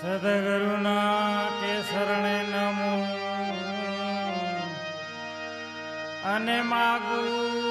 સદગુરુના કે શરણે નમો. અને માગું